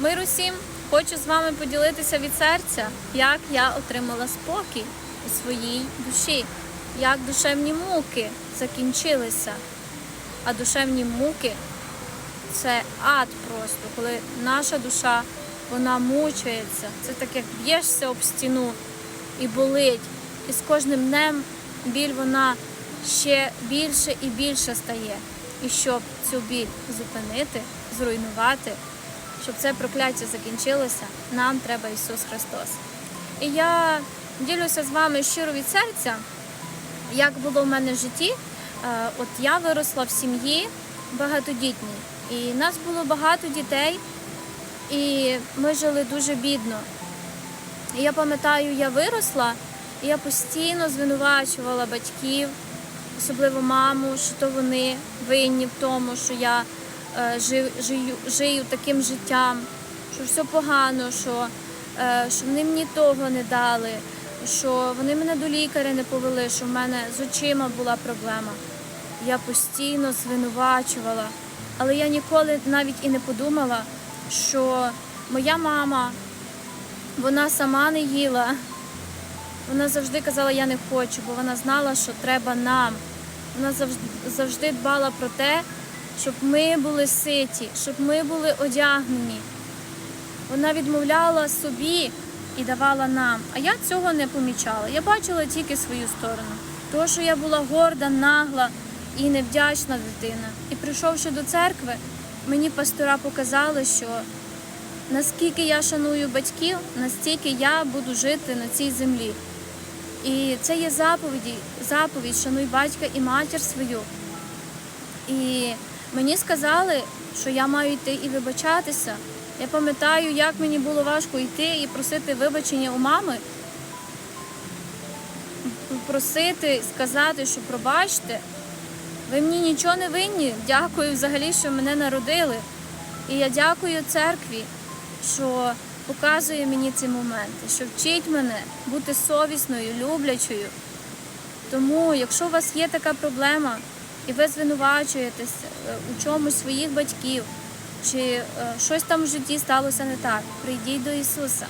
Мир усім! Хочу з вами поділитися від серця, як я отримала спокій у своїй душі, як душевні муки закінчилися. А душевні муки це ад просто, коли наша душа вона мучається. Це так як б'єшся об стіну і болить. І з кожним днем біль вона ще більше і більше стає. І щоб цю біль зупинити, зруйнувати, щоб це прокляття закінчилося, нам треба Ісус Христос. І я ділюся з вами щиро від серця, як було в мене в житті. Е, От я виросла в сім'ї багатодітній, і нас було багато дітей, і ми жили дуже бідно. І я пам'ятаю, я виросла, і я постійно звинувачувала батьків, особливо маму, що то вони винні в тому, що я жию, жию таким життям, що все погано, що, е, що вони мені того не дали, що вони мене до лікаря не повели, що в мене з очима була проблема. Я постійно звинувачувала, але я ніколи навіть і не подумала, що моя мама вона сама не їла. Вона завжди казала, я не хочу, бо вона знала, що треба нам. Вона завжди дбала про те, щоб ми були ситі, щоб ми були одягнені. Вона відмовляла собі і давала нам. А я цього не помічала. Я бачила тільки свою сторону. Тому що я була горда, нагла і невдячна дитина. І прийшовши до церкви, мені пастора показали, що наскільки я шаную батьків, настільки я буду жити на цій землі. І це є заповіді, заповідь, шануй батька і матір свою. І мені сказали, що я маю йти і вибачатися. Я пам'ятаю, як мені було важко йти і просити вибачення у мами, просити, сказати, що пробачте, ви мені нічого не винні. Дякую взагалі, що мене народили. І я дякую церкві, що показує мені ці моменти, що вчить мене бути совісною, люблячою. Тому, якщо у вас є така проблема, і ви звинувачуєтесь е, у чомусь своїх батьків, чи е, щось там в житті сталося не так, прийдіть до Ісуса.